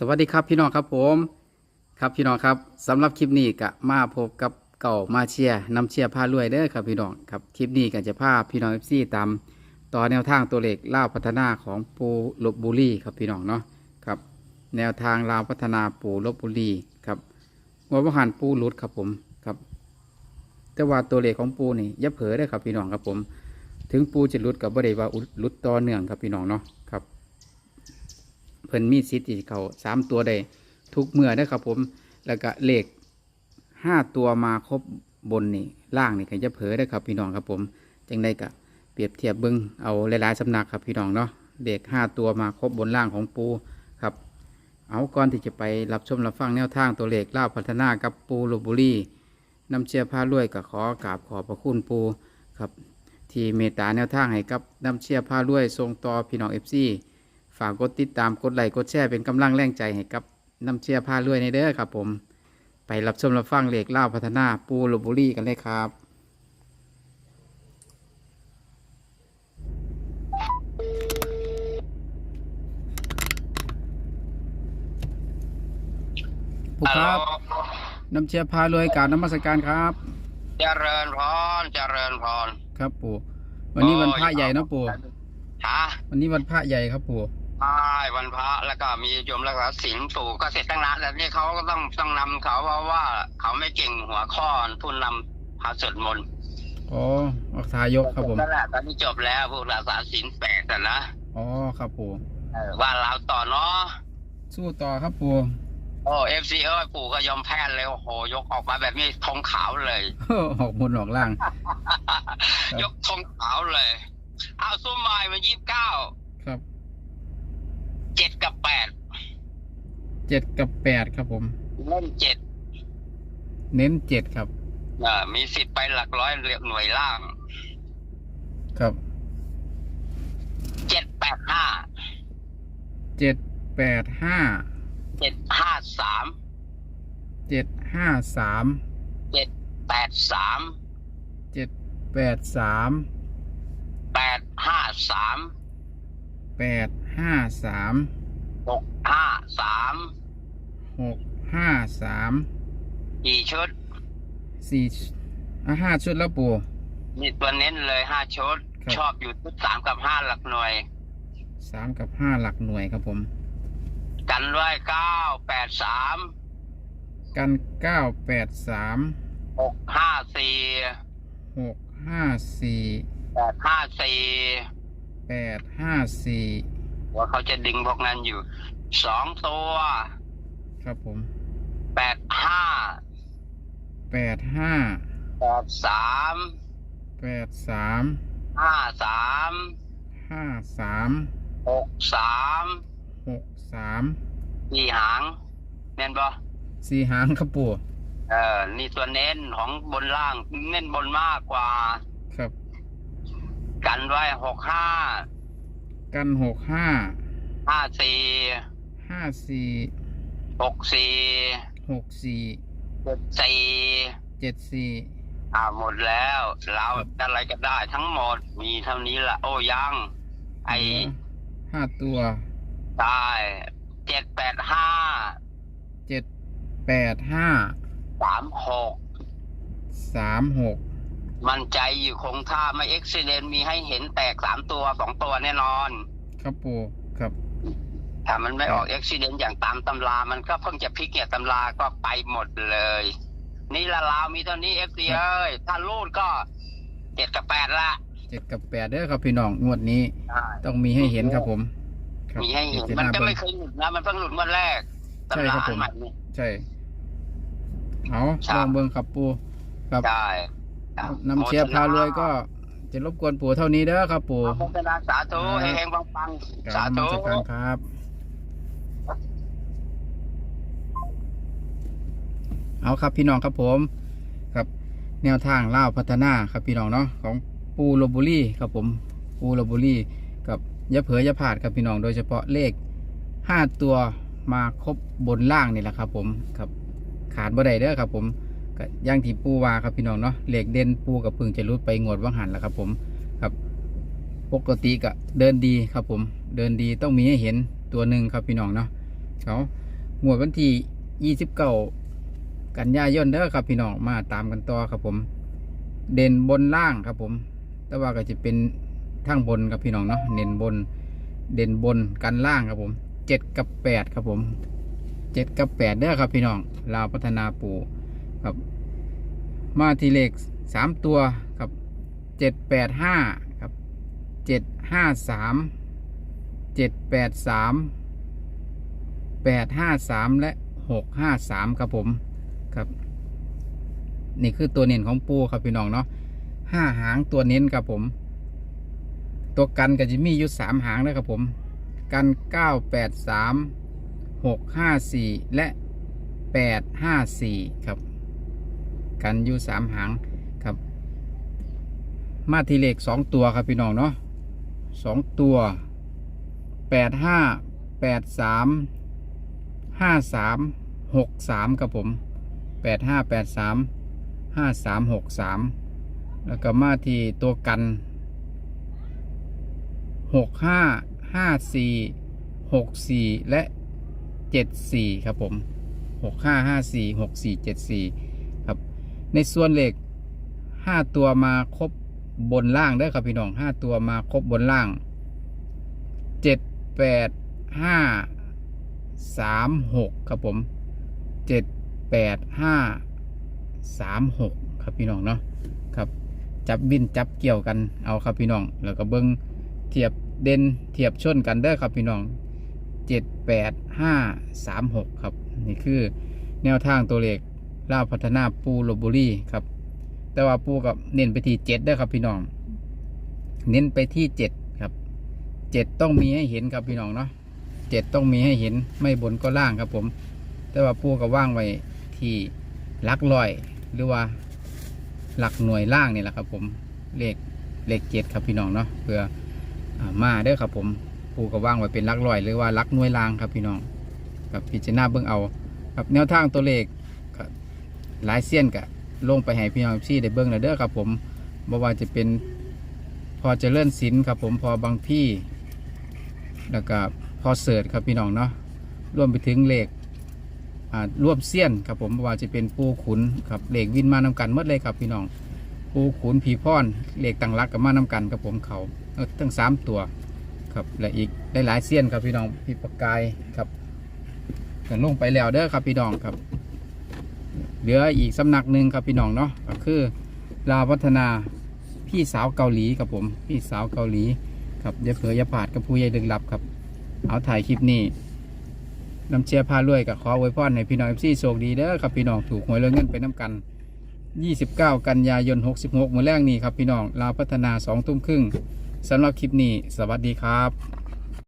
สวัสดีครับพี่น้องครับผมครับพี่น้องครับสำหรับคลิปนี้ก็มาพบกับเก่ามาเชียร์นำเชียร์พารวยเด้อครับพี่น้องครับคลิปนี้ก็จะพาพี่น้องเอฟซีตามต่อแนวทางตัวเลขล่าพัฒนาของปูลบบุรีครับพี่น้องเนาะครับแนวทางลาวพัฒนาปูลบบุรีครับงวดประหารปูหลุดครับผมครับ แต่ว่าตัวเลขของปูนี่ย่าเผลอได้ครับพี่น้องครับผม ถึงปูจะหลุดกับบ่ได้ว่าอุดหลุดต่อเนื่องครับพี่น้องเนาะ เพิ่นมีสิทธิ์ที่เขาสามตัวได้ทุกเมื่อได้ครับผม แล้วก็เลขห้าตัวมาครบบนนี่ล่างนี่ก็จะเผลอได้ครับพี่น้องครับผมจังได้กะเปรียบเทียบเบิ้งเอาหลายๆสำนักครับพี่น้องเนาะเลขห้าตัวมาครบบนล่างของปูครับ เอาก่อนที่จะไปรับชมรับฟังแนวทางตัวเลขล่าพัฒนากับปูลบบุรีนำเชียร์พารวยก็ขอกราบขอพระคุณปูครับ ที่เมตตาแนวทางให้กับนำเชียร์พารวยทรงต่อพี่น้องเอฟซี ฝากกดติดตามกดไลค์กดแชร์เป็นกำลังแรงใจให้กับน้ำเชียร์พาลุยในเด้อครับผม ไปรับชมรับฟังเหล็กเล่าวพัฒนาปูลบบุรีกันเลยครับ ปูครับ น้ำเชียร์พารวยการนมัสการครับ เจริญพรเจริญพร ครับปูวันนี้วันพระใหญ่เนาะปูฮะ วันนี้วันพระใหญ่ครับปู ใช่วันพระแล้วก็มีโยมรักษาศีลปู่ก็เสร็จตั้งนานแล้วนี่เขาก็ต้องต้องนำเขาเพราะว่าเขาไม่เก่งหัวข้อผู้นำพาสวดมนต์อ๋ออักษายกครับผม นั่นแหละตอนนี้จบแล้วพวกรักษาศีลแปดแต่นะอ๋อครับปูเออว่าเราต่อเนาะ สู้ต่อครับปูโอ้เอฟซีเอ้ยปู่ก็ยอมแพ้เลยโอ้โห ยกออกมาแบบนี้ธงขาวเลย ออกบนออกล่าง ยกธงขาวเลย เอาซุ้มไม้มันยี่สิบเก้าครับ เจ็ดกับแปดเจ็ดกับแปดครับผม เล่นเจ็ดเน้นเจ็ดครับเอ่อมีสิทธิ์ไปหลักร้อยหน่วยล่างครับเจ็ดแปดห้าเจ็ดแปดห้าเจ็ดห้าสามเจ็ดห้าสามเจ็ดแปดสามเจ็ดแปดสามแปดห้าสามแปด ห้าสามหกห้าสามหกห้าสามกี่ชุดสี่อะห้าชุดแล้วปู่ มีตัวเน้นเลยห้าชุด ครับ ชอบอยู่ชุดสามกับห้าหลักหน่วย สามกับห้าหลักหน่วยครับผม กันไว้เก้าแปดสามกันเก้าแปดสามหกห้าสี่หกห้าสี่แปดห้าสี่แปดห้าสี่ ว่าเขาจะดึงพวกนั้นอยู่สองตัวครับผมแปดห้าแปดห้าแปดสามแปดสามห้าสามห้าสามหกสามหกสามนี่หางเน้นปะสี่หางครับปู่เออนี่ตัวเน้นของบนล่าง เน้นบนมากกว่า ครับ กันไว้หกห้า กันหกห้าห้าสี่ห้าสี่หกสี่หกสี่เจ็ดสี่เจ็ดสี่อ่าหมดแล้ว เราอะไรก็ได้ทั้งหมดมีเท่านี้ละโอ้ยัง ไอห้าตัวได้เจ็ดแปดห้าเจ็ดแปดห้าสามหกสามหก มันใจอยู่คงท่าไม่เอ็กซิเดนมีให้เห็นแตกสามตัวสองตัวแน่นอน ครับปู่ครับถ้ามันไม่ออกอุบิเหตุอย่างตามตำรา มันก็เพิ่งจะพลิกเนี่ยตำราก็ไปหมดเลย นี่ละลาวมีเท่านี้เอฟซีเอ้ยถ้ารูดก็เจ็ดกับแปดละเจ็ดกับแปดเด้อครับพี่น้องงวดนี้ ต้องมีให้เห็นครับผมครับมีให้เห็นพิจารมันณาก็บิ่งไม่เคยหลุดนะมันเพิ่งหลุดเมื่อแรกใช่ตำครัราบผมใหม่นี่ใช่เอาใช่ลองเบิ่งครับปู่ครับใช่ นำเชียร์พารวยก็จะรบกวนปู่เท่านี้เด้อครับปู่โมทนาสาธุครับ เฮงๆปังกๆสาราบนธุ มัสการครับ เอาครับพี่น้องครับผมครับแนวทางเล่าวพัฒนาครับพี่น้องเนาะของปูโรบุรีครับผมปูโรบุรีกับยะเผยยะผาดครับพี่น้องโดยเฉพาะเลขห้าตัวมาครบบนล่างนี่แหละครับผมครับขาดบ่ได้เด้อครับผม ก็ย่างที่ปูว่าครับพี่น้องเนาะเหลขเด่นปูกับพึ่งจะรุดไปงวดว่างหันแล้วครับผมครับ ปกติก็เดินดีครับผม เดินดีต้องมีให้เห็นตัวหนึ่งครับพี่น้องเนาะเขางวดวันที่ยี่สิบเก้ากันยายนเด้อครับพี่น้องมาตามกันต่อครับผม เด่นบนล่างครับผม แต่ว่าก็จะเป็นทั้งบนครับพี่น้องเนาะเน้นบนเด่นบนกันล่างครับผมเจ็ดกับแปดครับผมเจ็ดกับแปดเด้อครับพี่น้องลาวพัฒนาปู ครับ มาทีเลขสามตัวครับเจ็ดแปดห้าครับเจ็ดห้าสามเจ็ดแปดสามแปดห้าสามและหกห้าสามครับผมครับ นี่คือตัวเน้นของปูครับพี่น้องเนาะห้าหางตัวเน้นครับผม ตัวกันก็จะมีอยู่สามหางนะครับผม กันเก้าแปดสามหกห้าสี่และแปดห้าสี่ครับ กันอยู่สามหางครับ มาทีเลขสองตัวครับพี่น้องเนาะสองตัวแปดห้าแปดสามห้าสามหกสามครับผมแปดห้าแปดสามห้าสามหกสามแล้วก็มาที่ตัวกันหกห้าห้าสี่หกสี่และเจ็ดสี่ครับผมหกห้าห้าสี่หกสี่เจ็ดสี่ ในส่วนเหล็กห้าตัวมาครบบนล่างเด้ครับพี่น้องห้าตัวมาครบบนล่างเจ็ดแปดห้าสามหกครับผมเจ็ดแปดห้าสามหกครับพี่น้องเนาะครับจับบินจับเกี่ยวกันเอาครับพี่น้อง แล้วก็เบิ้งเทียบเด่นเทียบชนกันเด้ครับพี่น้องเจ็ดแปดห้าสามหกครับ นี่คือแนวทางตัวเลข ลาพัฒนาปูลบบุรีครับ แต่ว่าปูกับเน้นไปที่เจ็ดได้ครับพี่น้อง เน้นไปที่เจ็ดครับเจ็ดต้องมีให้เห็นครับพี่น้องเนาะเจ็ดต้องมีให้เห็นไม่บนก็ล่างครับผม แต่ว่าปูกับว่างไว้ที่ลักลอย หรือว่าหลักหน่วยล่างนี่แหละครับผมเลขเลขเจ็ดครับพี่น้องเนาะเพื่ออมาเด้อครับผมปูกับว่างไว้เป็นลักลอย หรือว่าลักหน่วยล่างครับพี่น้องกับพิจารณาเบื้องเอา ครับแนวทางตัวเลข หลายเสี้ยนกะลงไปให้พี่น้องพี่ได้เบิ้งแล้วเด้อครับผมบ่ว่าจะเป็นพอเจริญศิลป์ครับผมพอบางพี่แล้วก็พอเสิร์ชครับพี่น้องเนาะรวมไปถึงเลขอ่ารวมเสี้ยนครับผมบ่ว่าจะเป็นปูขุนครับเลขวินมานำกันหมดเลยครับพี่น้อง ปูขุนผีพรเลขต่างรักกับมานำกันครับผมเขาทั้งสามตัวครับและอีกได้หลายเสี้ยนครับพี่น้องพี่ประกายครับก็ลงไปแล้วเด้อครับพี่น้องครับ เหลืออีกสำนักหนึ่งครับพี่น้องเนาะก็คือลาวพัฒนาพี่สาวเกาหลีครับผมพี่สาวเกาหลีครับอย่าเผลออย่าผาดกับผู้ใหญ่ดึกลับครับ เอาถ่ายคลิปนี้นำเชียร์พารวยกับขอไว้พรให้พี่น้องเอฟซีโชคดีเด้อครับพี่น้องถูกหวยเรื่องเงินไปน้ำกัน 29 กันยายน 66มื้อแรกนี้ครับพี่น้องลาวพัฒนา 2 ทุ่มครึ่งสำหรับคลิปนี้ สวัสดีครับ